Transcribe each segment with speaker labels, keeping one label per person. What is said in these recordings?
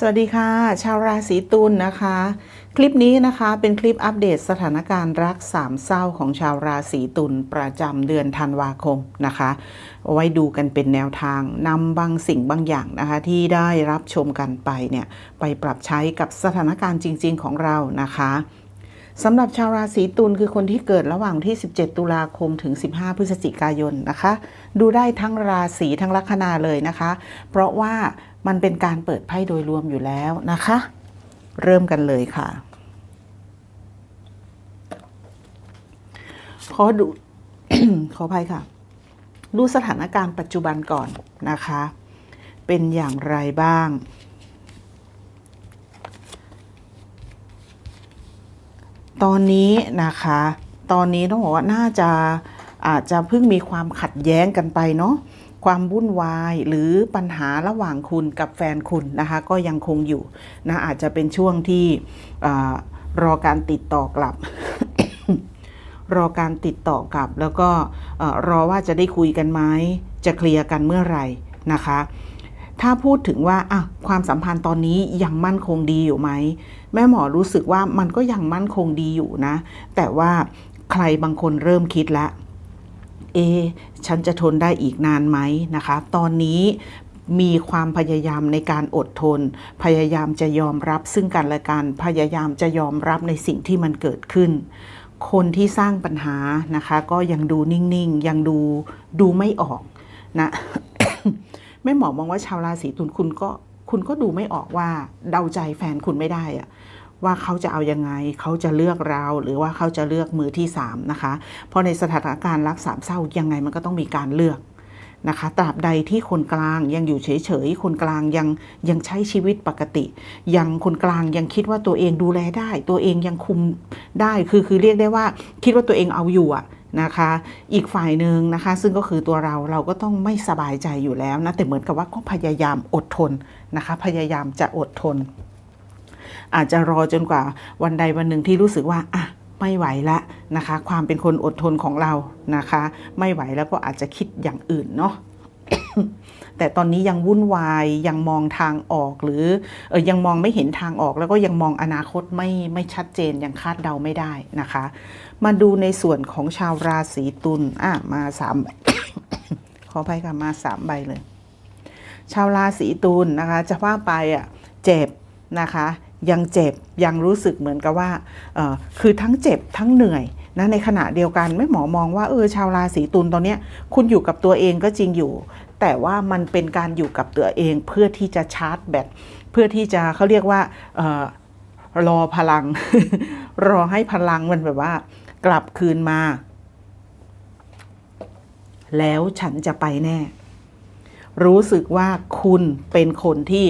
Speaker 1: สวัสดีค่ะ ชาวราศีตุลนะคะ คลิปนี้นะคะเป็นคลิปอัปเดตสถานการณ์รักสามเศร้าของชาวราศีตุลประจำเดือนธันวาคมนะคะเอาไว้ดูกันเป็นแนวทางนำบางสิ่งบางอย่างนะคะ ที่ได้รับชมกันไปเนี่ยไปปรับใช้กับสถานการณ์จริง ๆ ของเรานะคะสำหรับชาวราศีตุลคือคนที่เกิดระหว่างที่ 17 ตุลาคมถึง 15 พฤศจิกายนนะคะ ดูได้ทั้งราศีทั้งลัคนาเลยนะคะ เพราะว่า มันเป็นการเปิดไพ่โดยรวมอยู่แล้วนะคะ เริ่มกันเลยค่ะ ขอดู ขออภัยค่ะ ดูสถานการณ์ปัจจุบันก่อนนะคะ เป็นอย่างไรบ้าง ตอนนี้นะคะ ตอนนี้ต้องบอกว่าน่าจะอาจจะเพิ่งมีความขัดแย้งกันไปเนาะ ความวุ่นวายหรือปัญหาระหว่างคุณกับแฟนคุณนะคะก็ยังคงอยู่นะอาจจะเป็นช่วงที่อรอการติดต่อกลับ รอการติดต่อกลับ แล้วก็อรอว่าจะได้คุยกันไหมจะเคลียร์กันเมื่อไหร่นะคะถ้าพูดถึงว่าอะความสัมพันธ์ตอนนี้ยังมั่นคงดีอยู่ไหม แม่หมอรู้สึกว่ามันก็ยังมั่นคงดีอยู่นะ แต่ว่าใครบางคนเริ่มคิดแล้ว เอ ฉันจะทนได้อีกนานไหมนะคะ ตอนนี้มีความพยายามในการอดทน พยายามจะยอมรับซึ่งกันและกัน พยายามจะยอมรับในสิ่งที่มันเกิดขึ้น คนที่สร้างปัญหานะคะ ก็ยังดูนิ่งๆ ยังดูดูไม่ออกนะแม่หมอมองว่าชาวราศีตุลคุณก็คุณก็ดูไม่ออกว่าเดาใจแฟนคุณไม่ได้อะ ว่าเขาจะเอายังไง เขาจะเลือกเรา หรือว่าเขาจะเลือกมือที่สามนะคะ เพราะในสถานการณ์รักสามเศร้ายังไงมันก็ต้องมีการเลือกนะคะตราบใดที่คนกลางยังอยู่เฉยๆ คนกลางยังยังใช้ชีวิตปกติ ยังคนกลางยังคิดว่าตัวเองดูแลได้ ตัวเองยังคุมได้คือคือเรียกได้ว่าคิดว่าตัวเองเอาอยู่อะนะคะ อีกฝ่ายหนึ่งนะคะ ซึ่งก็คือตัวเราเราก็ต้องไม่สบายใจอยู่แล้วนะแต่เหมือนกับว่าก็พยายามอดทนนะคะ พยายามจะอดทน อาจจะรอจนกว่าวันใดวันหนึ่งที่รู้สึกว่าอะไม่ไหวละนะคะ ความเป็นคนอดทนของเรานะคะ ไม่ไหวแล้วก็อาจจะคิดอย่างอื่นเนาะแต่ตอนนี้ยังวุ่นวายยังมองทางออกหรือเออยังมองไม่เห็นทางออกแล้วก็ยังมองอนาคตไม่ไม่ชัดเจนยังคาดเดาไม่ได้นะคะ มาดูในส่วนของชาวราศีตุลอะมาสามขออภัยค่ะมาสามใบเลย ชาวราศีตุลนะคะ จะว่าไปอะเจ็บนะคะ ยังเจ็บยังรู้สึกเหมือนกับว่าคือทั้งเจ็บทั้งเหนื่อยนะในขณะเดียวกันไม่หมอมองว่าเออชาวราศีตุลตอนนี้คุณอยู่กับตัวเองก็จริงอยู่ แต่ว่ามันเป็นการอยู่กับตัวเองเพื่อที่จะชาร์จแบตเพื่อที่จะเขาเรียกว่าออรอพลัง รอให้พลังมันแบบว่า กลับคืนมา แล้วฉันจะไปแน่ รู้สึกว่าคุณเป็นคนที่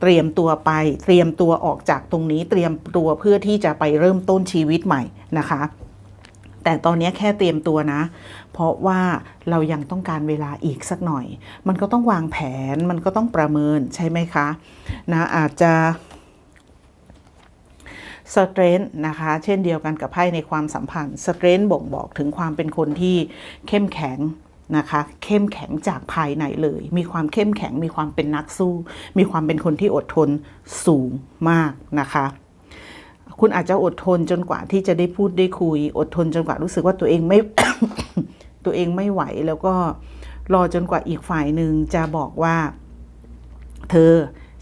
Speaker 1: เตรียมตัวไป เตรียมตัวออกจากตรงนี้ เตรียมตัวเพื่อที่จะไปเริ่มต้นชีวิตใหม่นะคะ แต่ตอนนี้แค่เตรียมตัวนะ เพราะว่าเรายังต้องการเวลาอีกสักหน่อย มันก็ต้องวางแผนมันก็ต้องประเมินใช่ไหมคะนะอาจจะสเตรนท์นะคะเช่นเดียวกันกับไพ่ในความสัมพันธ์สเตรนท์บ่งบอกถึงความเป็นคนที่เข้มแข็ง นะคะเข้มแข็งจากภายในเลย มีความเข้มแข็งมีความเป็นนักสู้ มีความเป็นคนที่อดทนสูงมากนะคะคุณอาจจะอดทนจนกว่าที่จะได้พูดได้คุย อดทนจนกว่ารู้สึกว่าตัวเองไม่ ตัวเองไม่ไหวแล้วก็รอจนกว่าอีกฝ่ายหนึ่งจะบอกว่า เธอ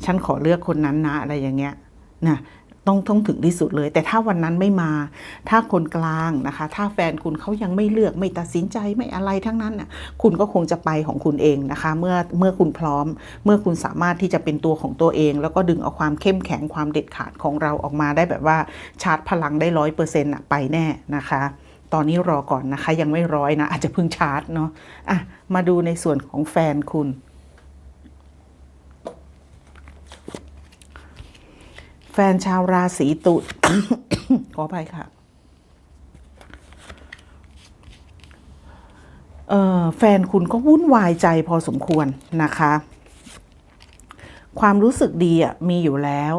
Speaker 1: ฉันขอเลือกคนนั้นนะอะไรอย่างเงี้ยนะ ต้องต้องถึงที่สุดเลย แต่ถ้าวันนั้นไม่มา ถ้าคนกลางนะคะ ถ้าแฟนคุณเขายังไม่เลือกไม่ตัดสินใจไม่อะไรทั้งนั้นน่ะคุณก็คงจะไปของคุณเองนะคะ เมื่อเมื่อคุณพร้อม เมื่อคุณสามารถที่จะเป็นตัวของตัวเอง แล้วก็ดึงเอาความเข้มแข็งความเด็ดขาดของเราออกมาได้แบบว่าชาร์จพลังได้ร้อยเปอร์เซ็นต์ไปแน่นะคะตอนนี้รอก่อนนะคะยังไม่ร้อยนะ อาจจะเพิ่งชาร์จเนาะอะมาดูในส่วนของแฟนคุณ ฟนชาวราศีตุลขออภัยค่ะเออแฟนคุณก็วุ่นวายใจพอสมควรนะคะ ความรู้สึกดีอะมีอยู่แล้ว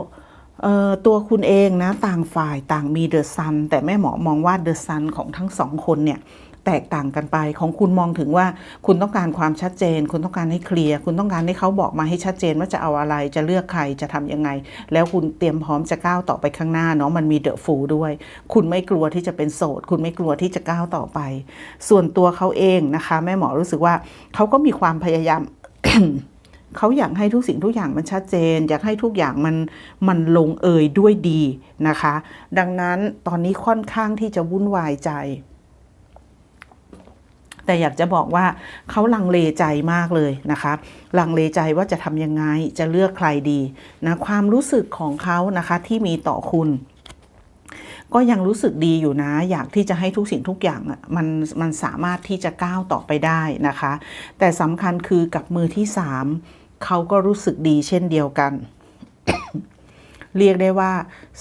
Speaker 1: เออตัวคุณเองนะ ต่างฝ่ายต่างมีเดอะซัน แต่แม่หมอมองว่าเดอะซันของทั้งสองคนเนี่ย แตกต่างกันไป ของคุณมองถึงว่าคุณต้องการความชัดเจน คุณต้องการให้เคลียร์ คุณต้องการให้เขาบอกมาให้ชัดเจนว่าจะเอาอะไร จะเลือกใคร จะทำยังไง แล้วคุณเตรียมพร้อมจะก้าวต่อไปข้างหน้าเนาะ มันมีเดอะฟูด้วย คุณไม่กลัวที่จะเป็นโสด คุณไม่กลัวที่จะก้าวต่อไป ส่วนตัวเขาเองนะคะ แม่หมอรู้สึกว่าเขาก็มีความพยายามเขาอยากให้ทุกสิ่งทุกอย่างมันชัดเจน อยากให้ทุกอย่างมันมันลงเอยด้วยดีนะคะ ดังนั้นตอนนี้ค่อนข้างที่จะวุ่นวายใจ แต่อยากจะบอกว่าเขาลังเลใจมากเลยนะคะลังเลใจว่าจะทำยังไงจะเลือกใครดีนะความรู้สึกของเขานะคะที่มีต่อคุณก็ยังรู้สึกดีอยู่นะ อยากที่จะให้ทุกสิ่งทุกอย่างมันมันสามารถที่จะก้าวต่อไปได้นะคะ แต่สำคัญคือกับมือที่สามเขาก็รู้สึกดีเช่นเดียวกัน เรียกได้ว่า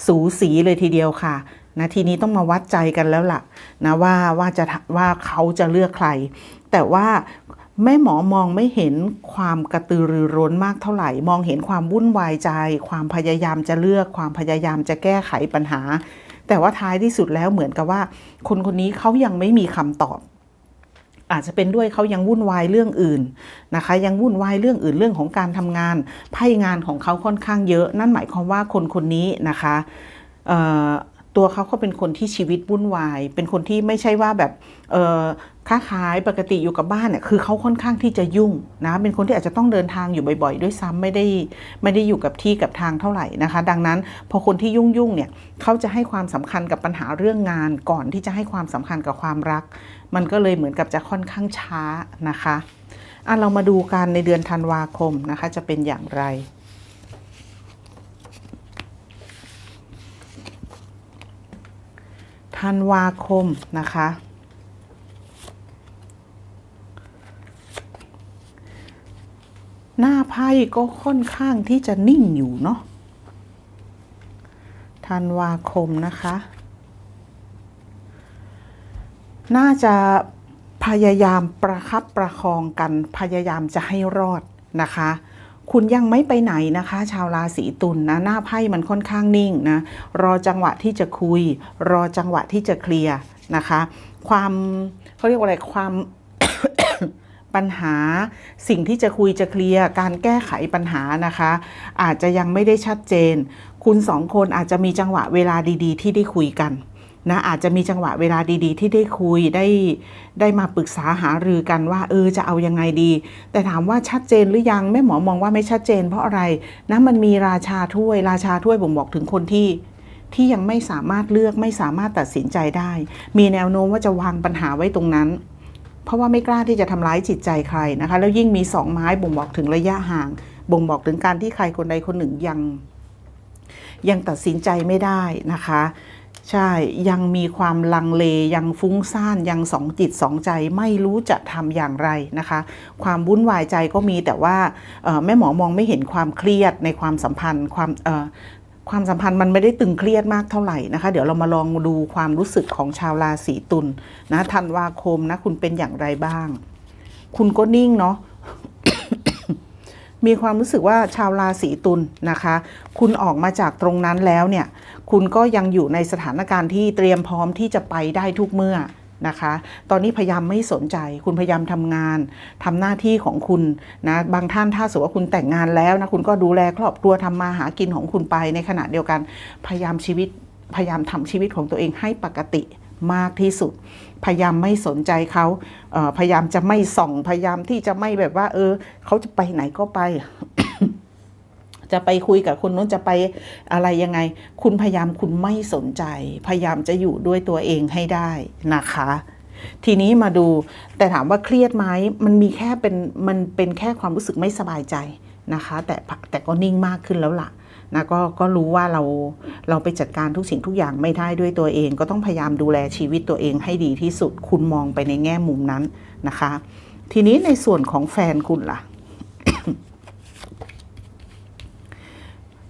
Speaker 1: สูสีเลยทีเดียวค่ะ นะทีนี้ต้องมาวัดใจกันแล้วล่ะนะว่าว่าจะว่าเขาจะเลือกใคร แต่ว่าแม่หมอมองไม่เห็นความกระตือรือร้นมากเท่าไหร่ มองเห็นความวุ่นวายใจ ความพยายามจะเลือก ความพยายามจะแก้ไขปัญหา แต่ว่าท้ายที่สุดแล้วเหมือนกับว่า คนคนนี้เขายังไม่มีคำตอบอาจจะเป็นด้วยเขายังวุ่นวายเรื่องอื่นนะคะ ยังวุ่นวายเรื่องอื่นเรื่องของการทำงานไพ่งานของเขาค่อนข้างเยอะ นั่นหมายความว่าคนคนนี้นะคะ ตัวเขาเขาเป็นคนที่ชีวิตวุ่นวาย เป็นคนที่ไม่ใช่ว่าแบบเออค้าขายปกติอยู่กับบ้านเนี่ยคือเขาค่อนข้างที่จะยุ่งนะเป็นคนที่อาจจะต้องเดินทางอยู่บ่อย ๆ ด้วยซ้ำไม่ได้ไม่ได้อยู่กับที่กับทางเท่าไหร่นะคะ ดังนั้นพอคนที่ยุ่งยุ่งเนี่ยเขาจะให้ความสำคัญกับปัญหาเรื่องงานก่อนที่จะให้ความสำคัญกับความรัก มันก็เลยเหมือนกับจะค่อนข้างช้านะคะอะเรามาดูกันในเดือนธันวาคมนะคะจะเป็นอย่างไร ธันวาคมนะคะ หน้าไพ่ก็ค่อนข้างที่จะนิ่งอยู่เนาะธันวาคมนะคะ น่าจะพยายามประคับประคองกันพยายามจะให้รอดนะคะ คุณยังไม่ไปไหนนะคะ ชาวราศีตุลนนะหน้าไพ่มันค่อนข้างนิ่งนะรอจังหวะที่จะคุย รอจังหวะที่จะเคลียร์นะคะ ความเขาเรียกว่าอะไรความปัญหาสิ่งที่จะคุยจะเคลียร์การแก้ไขปัญหานะคะ อาจจะยังไม่ได้ชัดเจน คุณสองคนอาจจะมีจังหวะเวลาดี ๆ ที่ได้คุยกัน นะอาจจะมีจังหวะเวลาดีๆ ที่ได้คุยได้ได้มาปรึกษาหารือกันว่า เออจะเอายังไงดี แต่ถามว่าชัดเจนหรือยังแม่หมอมองว่าไม่ชัดเจน เพราะอะไรนะมันมีราชาถ้วย ราชาถ้วยบ่งบอกถึงคนที่ที่ยังไม่สามารถเลือกไม่สามารถตัดสินใจได้ มีแนวโน้มว่าจะวางปัญหาไว้ตรงนั้น เพราะว่าไม่กล้าที่จะทำร้ายจิตใจใครนะคะ แล้วยิ่งมีสองไม้บ่งบอกถึงระยะห่าง บ่งบอกถึงการที่ใครคนใดคนหนึ่งยัง ยังตัดสินใจไม่ได้นะคะ ใช่ยังมีความลังเลยังฟุ้งซ่านยังสองจิตสองใจไม่รู้จะทำอย่างไรนะคะ ความวุ่นวายใจก็มีแต่ว่าแม่หมอมองไม่เห็นความเครียดในความสัมพันธ์ความความสัมพันธ์มันไม่ได้ตึงเครียดมากเท่าไหร่นะคะ เดี๋ยวเรามาลองดูความรู้สึกของชาวราศีตุลนะธันวาคมนะคุณเป็นอย่างไรบ้าง คุณก็นิ่งเนาะ มีความรู้สึกว่าชาวราศีตุลนะคะ คุณออกมาจากตรงนั้นแล้วเนี่ย คุณก็ยังอยู่ในสถานการณ์ที่เตรียมพร้อมที่จะไปได้ทุกเมื่อนะคะ ตอนนี้พยายามไม่สนใจ คุณพยายามทำงานทำหน้าที่ของคุณนะ บางท่านถ้าสมมติว่าคุณแต่งงานแล้วนะ คุณก็ดูแลครอบครัวทำมาหากินของคุณไป ในขณะเดียวกัน พยายามชีวิต พยายามทำชีวิตของตัวเองให้ปกติมากที่สุด พยายามไม่สนใจเขาเพยายามจะไม่ส่อง พยายามที่จะไม่แบบว่า เออ เขาจะไปไหนก็ไป จะไปคุยกับคนนู้นจะไปอะไรยังไง คุณพยายามคุณไม่สนใจ พยายามจะอยู่ด้วยตัวเองให้ได้นะคะทีนี้มาดูแต่ถามว่าเครียดไหมมันมีแค่เป็นมันเป็นแค่ความรู้สึกไม่สบายใจนะคะ แต่แต่ก็นิ่งมากขึ้นแล้วล่ะ นะก็ก็รู้ว่าเราเราไปจัดการทุกสิ่งทุกอย่างไม่ได้ด้วยตัวเอง ก็ต้องพยายามดูแลชีวิตตัวเองให้ดีที่สุดคุณมองไปในแง่มุมนั้นนะคะ ทีนี้ในส่วนของแฟนคุณล่ะ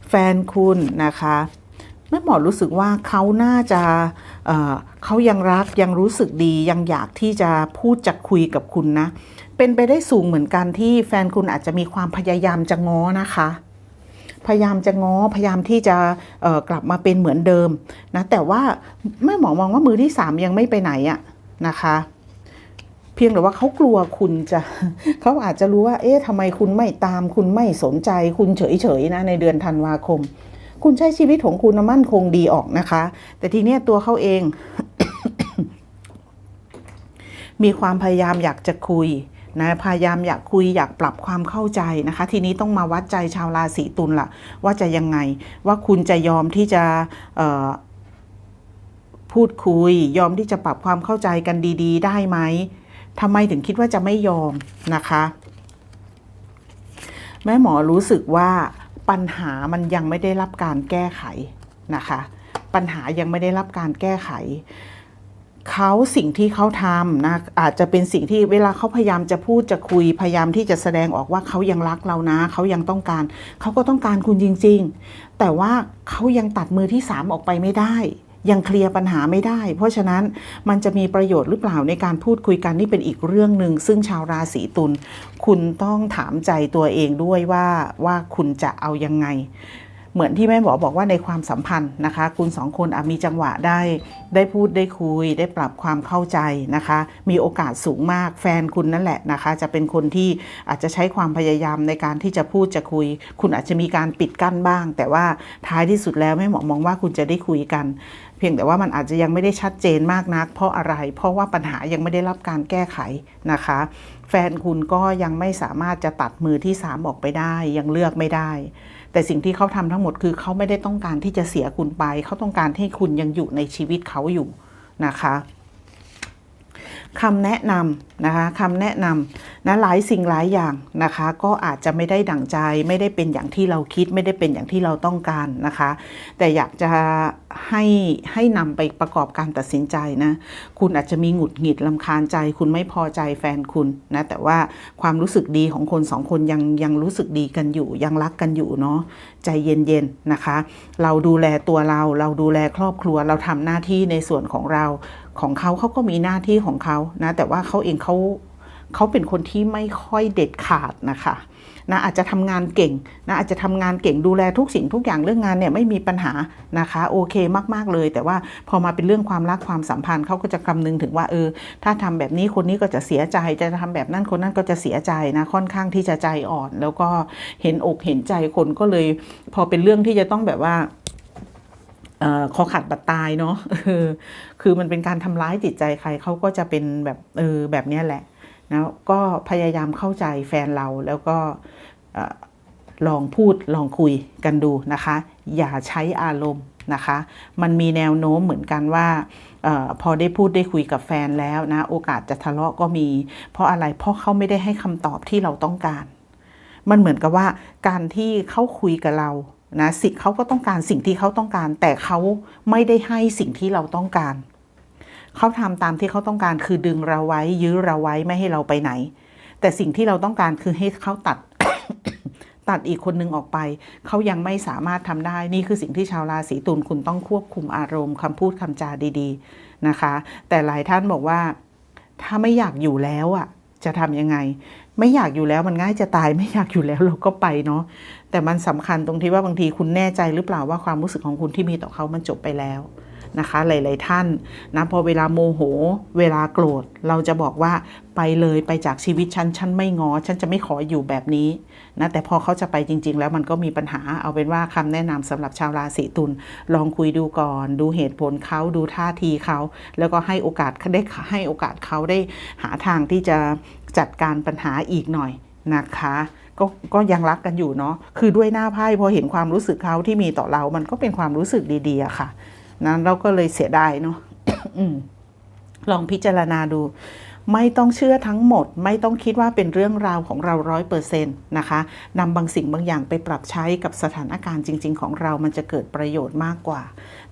Speaker 1: แฟนคุณนะคะแม่หมอรู้สึกว่าเขาน่าจะเเขายังรักยังรู้สึกดียังอยากที่จะพูดจะคุยกับคุณนะ เป็นไปได้สูงเหมือนกันที่แฟนคุณอาจจะมีความพยายามจะง้อนะคะ พยายามจะง้อพยายามที่จะกลับมาเป็นเหมือนเดิมนะแต่ว่าแม่หมอมองว่ามือที่สามยังไม่ไปไหนอะนะคะเพียงแต่ว่าเขากลัวคุณจะเขาอาจจะรู้ว่า เอ๊ะทำไมคุณไม่ตาม คุณไม่สนใจ คุณเฉยๆนะในเดือนธันวาคม คุณใช้ชีวิตของคุณมั่นคงดีออกนะคะ แต่ทีเนี้ยตัวเขาเอง มีความพยายามอยากจะคุย นะพยายามอยากคุยอยากปรับความเข้าใจนะคะ ทีนี้ต้องมาวัดใจชาวราศีตุลละว่าจะยังไงว่าคุณจะยอมที่จะพูดคุย ยอมที่จะปรับความเข้าใจกันดี ๆ ได้ไหมทำไมถึงคิดว่าจะไม่ยอมนะคะ แม่หมอรู้สึกว่าปัญหามันยังไม่ได้รับการแก้ไขนะคะ ปัญหายังไม่ได้รับการแก้ไข เขาสิ่งที่เขาทำนะอาจจะเป็นสิ่งที่เวลาเขาพยายามจะพูดจะคุยพยายามที่จะแสดงออกว่าเขายังรักเรานะ เขายังต้องการ เขาก็ต้องการคุณจริง ๆ แต่ว่าเขายังตัดมือที่สามออกไปไม่ได้ ยังเคลียร์ปัญหาไม่ได้ เพราะฉะนั้นมันจะมีประโยชน์หรือเปล่าในการพูดคุยกันนี่เป็นอีกเรื่องหนึ่งซึ่งชาวราศีตุลคุณต้องถามใจตัวเองด้วยว่าว่าคุณจะเอายังไง เหมือนที่แม่หมอบอกว่าในความสัมพันธ์นะคะ คุณสองคนมีจังหวะได้ ได้พูดได้คุย ได้ปรับความเข้าใจนะคะ มีโอกาสสูงมากแฟนคุณนั่นแหละนะคะ จะเป็นคนที่อาจจะใช้ความพยายามในการที่จะพูดจะคุย คุณอาจจะมีการปิดกั้นบ้าง แต่ว่าท้ายที่สุดแล้วแม่หมอมองว่าคุณจะได้คุยกัน เพียงแต่ว่ามันอาจจะยังไม่ได้ชัดเจนมากนัก เพราะอะไร เพราะว่าปัญหายังไม่ได้รับการแก้ไขนะคะ แฟนคุณก็ยังไม่สามารถจะตัดมือที่สามออกไปได้ ยังเลือกไม่ได้ แต่สิ่งที่เขาทำทั้งหมดคือเขาไม่ได้ต้องการที่จะเสียคุณไป เขาต้องการให้คุณยังอยู่ในชีวิตเขาอยู่นะคะ คำแนะนำนะคะคำแนะนำนะหลายสิ่งหลายอย่างนะคะ ก็อาจจะไม่ได้ดั่งใจ ไม่ได้เป็นอย่างที่เราคิด ไม่ได้เป็นอย่างที่เราต้องการนะคะ แต่อยากจะให้ให้นำไปประกอบการตัดสินใจนะคุณอาจจะมีหงุดหงิดลำคาญใจ คุณไม่พอใจแฟนคุณนะแต่ว่าความรู้สึกดีของคนสองคนยังยังรู้สึกดีกันอยู่ ยังรักกันอยู่เนาะใจเย็นๆนะคะ เราดูแลตัวเราเราดูแลครอบครัวเราทำหน้าที่ในส่วนของเรา ของเขาเขาก็มีหน้าที่ของเขานะแต่ว่าเขาเองเขาเขาเป็นคนที่ไม่ค่อยเด็ดขาดนะคะนะอาจจะทำงานเก่งนะอาจจะทำงานเก่งดูแลทุกสิ่งทุกอย่างเรื่องงานเนี่ยไม่มีปัญหานะคะโอเคมาก ๆ เลย แต่ว่าพอมาเป็นเรื่องความรักความสัมพันธ์เขาก็จะคำนึงถึงว่าเออถ้าทำแบบนี้คนนี้ก็จะเสียใจ จะทำแบบนั้นคนนั้นก็จะเสียใจนะค่อนข้างที่จะใจอ่อน แล้วก็เห็นอกเห็นใจคนก็เลย พอเป็นเรื่องที่จะต้องแบบว่า คอขาดบัตรตายเนาะเออคือมันเป็นการทำร้ายจิตใจใครเขาก็จะเป็นแบบเออแบบนี้แหละนะก็พยายามเข้าใจแฟนเราแล้วก็ลองพูดลองคุยกันดูนะคะ อย่าใช้อารมณ์นะคะ มันมีแนวโน้มเหมือนกันว่าออพอได้พูดได้คุยกับแฟนแล้วนะ โอกาสจะทะเลาะก็มี เพราะอะไรเพราะเขาไม่ได้ให้คำตอบที่เราต้องการ มันเหมือนกับว่าการที่เขาคุยกับเรา นะสิ่งเขาก็ต้องการสิ่งที่เขาต้องการ แต่เขาไม่ได้ให้สิ่งที่เราต้องการ เขาทำตามที่เขาต้องการคือดึงเราไว้ ยื้อเราไว้ไม่ให้เราไปไหน แต่สิ่งที่เราต้องการคือให้เขาตัด ตัดอีกคนนึงออกไป เขายังไม่สามารถทำได้ นี่คือสิ่งที่ชาวราศีตุลคุณต้องควบคุมอารมณ์คำพูดคำจาดีๆนะคะ แต่หลายท่านบอกว่า ถ้าไม่อยากอยู่แล้วอะ จะทำยังไง ไม่อยากอยู่แล้วมันง่ายจะตายไม่อยากอยู่แล้วเราก็ไปเนาะแต่มันสำคัญตรงที่ว่าบางทีคุณแน่ใจหรือเปล่าว่าความรู้สึกของคุณที่มีต่อเขามันจบไปแล้วนะคะ หลาย ๆ ท่านนะพอเวลาโมโห เวลาโกรธ เราจะบอกว่าไปเลยไปจากชีวิตฉัน ฉันไม่งอ ฉันจะไม่ขออยู่แบบนี้นะแต่พอเขาจะไปจริง ๆ แล้วมันก็มีปัญหาเอาเป็นว่าคำแนะนำสำหรับชาวราศีตุลลองคุยดูก่อน ดูเหตุผลเขาดูท่าทีเขา แล้วก็ให้โอกาสได้ให้โอกาสเขาได้หาทางที่จะ จัดการปัญหาอีกหน่อยนะคะก็ก็ยังรักกันอยู่เนาะคือด้วยหน้าไพ่พอเห็นความรู้สึกเขาที่มีต่อเรา มันก็เป็นความรู้สึกดีๆอะค่ะ นั้นเราก็เลยเสียดายเนาะลองพิจารณาดู ไม่ต้องเชื่อทั้งหมด ไม่ต้องคิดว่าเป็นเรื่องราวของเราร้อยเปอร์เซ็นต์นะคะนำบางสิ่งบางอย่างไปปรับใช้กับสถานการณ์จริง ๆ ของเรามันจะเกิดประโยชน์มากกว่า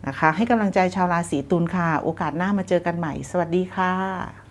Speaker 1: นะคะ ให้กำลังใจชาวราศีตุลค่ะ โอกาสหน้ามาเจอกันใหม่ สวัสดีค่ะ